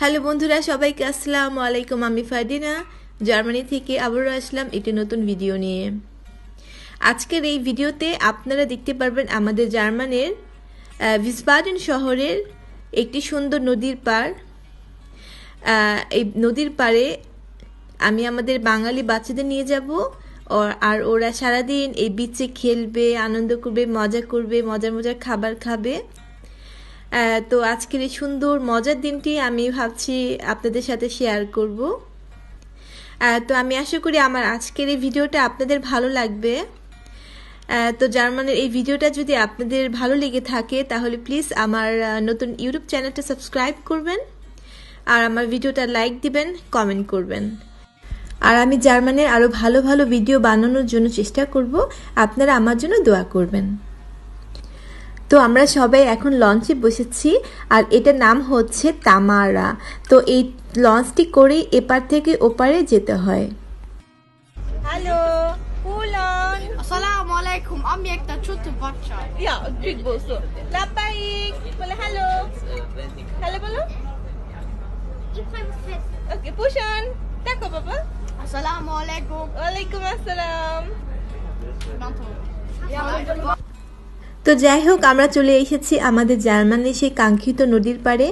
Hello বন্ধুরা সবাইকে আসসালামু আলাইকুম। আমি ফাদিনা জার্মানি থেকে আবারও আসলাম একটি নতুন ভিডিও নিয়ে। আজকের এই ভিডিওতে আপনারা দেখতে পারবেন আমাদের জার্মানির ভিসবাডেন শহরের একটি সুন্দর নদীর আহ, এই নদীর পাড়ে আমি আমাদের বাঙালি বাচ্চাদের নিয়ে যাব আর ওরা সারাদিন এই বিচে খেলবে আনন্দ করবে মজা করবে মজার মজার খাবার খাবে। তো আজকের এই সুন্দর, মজার দিনটি আমি ভাবছি আপনাদের সাথে শেয়ার করব। তো আমি আশা করি আমার আজকের এই ভিডিওটা আপনাদের ভালো লাগবে। তো জার্মানের এই ভিডিওটা যদি আপনাদের ভালো লেগে থাকে, তাহলে প্লিজ আমার নতুন ইউটিউব চ্যানেলটা সাবস্ক্রাইব করবেন আর আমার ভিডিওটা লাইক দিবেন কমেন্ট করবেন। আর আমি জার্মানের আরও ভালো ভালো ভিডিও বানানোর জন্য চেষ্টা করব। আপনারা আমার জন্য দোয়া করবেন। তো আমরা সবাই এখন লঞ্চে বসেছি আর এটার নাম হচ্ছে তামারা। তো এই লঞ্চটি করেই এপার থেকে ওপারে যেতে হয়। হ্যালো পুলন আসসালামু আলাইকুম আমি একটা ছোট বাচ্চা। ইয়া ঠিক বলছো। বলে হ্যালো। হ্যালো বলো। ওকে দেখো বাবা। আসসালামু। আলাইকুম ওয়ালাইকুম। আসসালাম তো যাই হোক, আমরা চলে এসেছি আমাদের জার্মানির সেই কাঙ্ক্ষিত নদীর পাড়ে।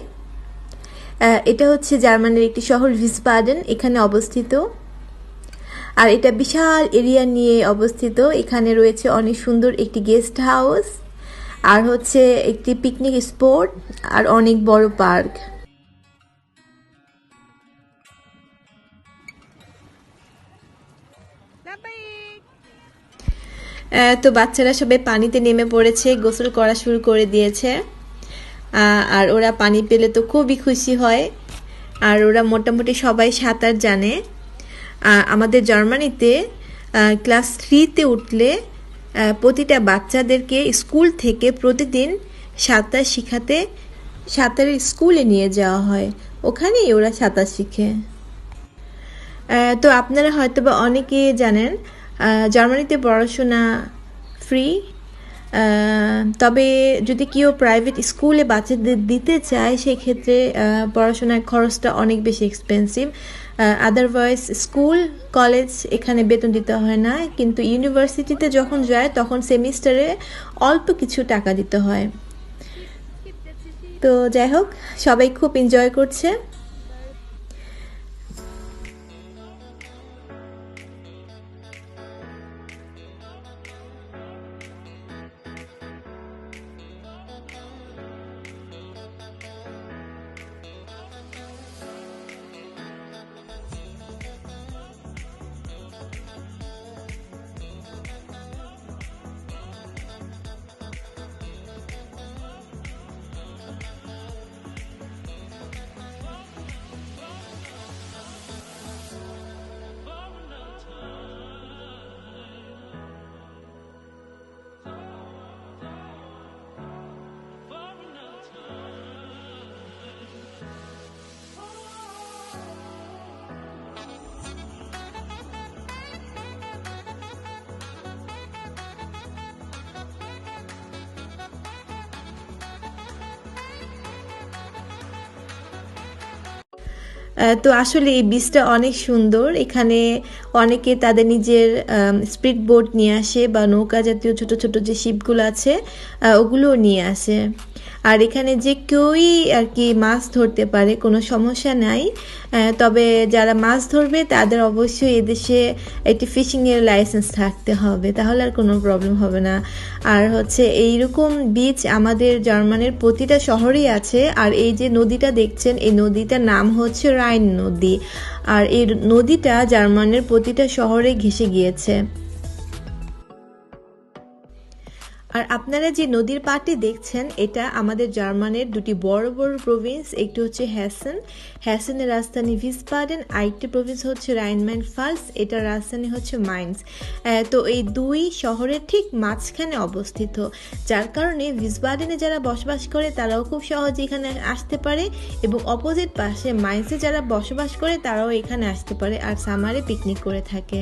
এটা হচ্ছে জার্মানির একটি শহর ভিসবাডেন এখানে অবস্থিত। আর এটা বিশাল এরিয়া নিয়ে অবস্থিত। এখানে রয়েছে অনেক সুন্দর একটি গেস্ট হাউস, আর হচ্ছে একটি পিকনিক স্পট, আর অনেক বড় পার্ক। তো বাচ্চারা সবাই পানিতে নেমে পড়েছে, গোসল করা শুরু করে দিয়েছে। আর ওরা পানি পেলে তো খুবই খুশি হয়। আর ওরা মোটামুটি সবাই সাঁতার জানে। আমাদের জার্মানিতে ক্লাস থ্রিতে উঠলে প্রতিটা বাচ্চাদেরকে স্কুল থেকে প্রতিদিন সাঁতার শিখাতে সাঁতারের স্কুলে নিয়ে যাওয়া হয়। ওখানেই ওরা সাঁতার শিখে। তো আপনারা হয়তো বা অনেকে জানেন জার্মানিতে পড়াশোনা ফ্রি তবে যদি কেউ প্রাইভেট স্কুলে বাচ্চাদের দিতে চায়, সেক্ষেত্রে পড়াশোনার খরচটা অনেক বেশি এক্সপেন্সিভ আদারওয়াইজ স্কুল কলেজ এখানে বেতন দিতে হয় না, কিন্তু ইউনিভার্সিটিতে যখন যায়, তখন সেমিস্টারে অল্প কিছু টাকা দিতে হয়। তো যাই হোক, সবাই খুব এনজয় করছে। তো আসলে এই বিচটা অনেক সুন্দর। এখানে অনেকে তাদের নিজের স্পিড বোট নিয়ে আসে বা নৌকা জাতীয় ছোট ছোট যে শিপগুলো আছে ওগুলোও নিয়ে আসে। আর এখানে যে কেউই আর কি মাছ ধরতে পারে, কোনো সমস্যা নাই। তবে যারা মাছ ধরবে, তাদের অবশ্যই এদেশে একটি ফিশিংয়ের লাইসেন্স থাকতে হবে। তাহলে আর কোনো প্রবলেম হবে না। আর হচ্ছে এইরকম বিচ আমাদের জার্মানির প্রতিটা শহরেই আছে। আর এই যে নদীটা দেখছেন, এই নদীটার নাম হচ্ছে রাইন নদী। আর এই নদীটা জার্মানির প্রতিটা শহরে ঘেঁষে গিয়েছে। আর আপনারা যে নদীর পাড়টি দেখছেন, এটা আমাদের জার্মানের দুটি বড় বড় প্রভিন্স একটি হচ্ছে হ্যাসেন হ্যাসেনের রাজধানী ভিসবাডেন আরেকটি প্রভিন্স হচ্ছে রাইনম্যান ফালস এটার রাজধানী হচ্ছে মাইন্স তো এই দুই শহরের ঠিক মাঝখানে অবস্থিত। যার কারণে ভিসবাডেনে যারা বসবাস করে, তারাও খুব সহজে এখানে আসতে পারে এবং অপোজিট পাশে মাইন্সে যারা বসবাস করে, তারাও এখানে আসতে পারে আর সামারে পিকনিক করে থাকে।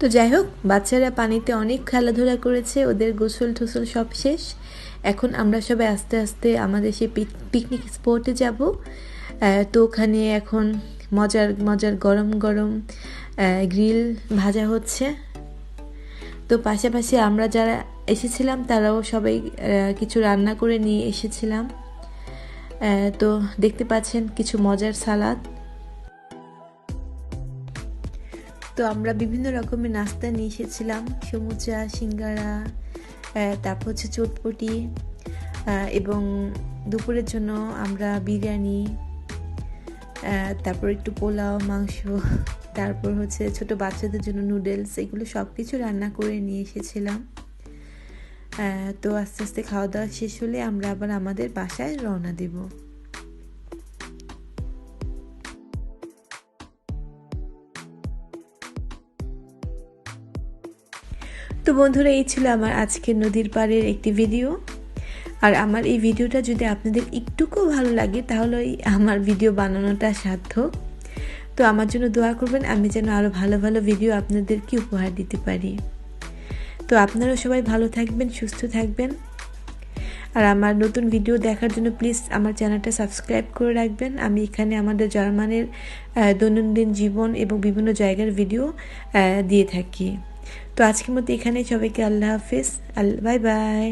তো যাই হোক, বাচ্চারা পানিতে অনেক খেলাধুলা করেছে, ওদের গোসল টোসল সব শেষ। এখন আমরা সবাই আস্তে আস্তে আমাদের সেই পিকনিক স্পটে যাব। তো ওখানে এখন মজার মজার গরম গরম গ্রিল ভাজা হচ্ছে। তো পাশাপাশি আমরা যারা এসেছিলাম, তারাও সবাই কিছু রান্না করে নিয়ে এসেছিলাম। তো দেখতে পাচ্ছেন, কিছু মজার সালাদ। তো আমরা বিভিন্ন রকমের নাস্তা নিয়ে এসেছিলাম। সমুচা, সিঙ্গারা তারপর হচ্ছে চটপটি এবং দুপুরের জন্য আমরা বিরিয়ানি তারপর একটু পোলাও, মাংস, তারপর হচ্ছে ছোট বাচ্চাদের জন্য নুডলস, এগুলো সব কিছু রান্না করে নিয়ে এসেছিলাম। তো আস্তে আস্তে খাওয়া দাওয়া শেষ হলে আমরা আবার আমাদের বাসায় রওনা দেব। তো বন্ধুরা, এই ছিল আমার আজকের নদীর পাড়ের একটি ভিডিও আর আমার এই ভিডিওটা যদি আপনাদের একটুকু ভালো লাগে, তাহলে আমার ভিডিও বানানোটা সার্থক তো আমার জন্য দোয়া করবেন, আমি যেন আরও ভালো ভালো ভিডিও আপনাদেরকে উপহার দিতে পারি। তো আপনারাও সবাই ভালো থাকবেন, সুস্থ থাকবেন। আর আমার নতুন ভিডিও দেখার জন্য প্লিজ আমার চ্যানেলটা সাবস্ক্রাইব করে রাখবেন। আমি এখানে আমাদের জার্মানের দৈনন্দিন জীবন এবং বিভিন্ন জায়গার ভিডিও দিয়ে থাকি। তো আজকের মতো এখানে সবাইকে আল্লাহ হাফিজ আল বাই বাই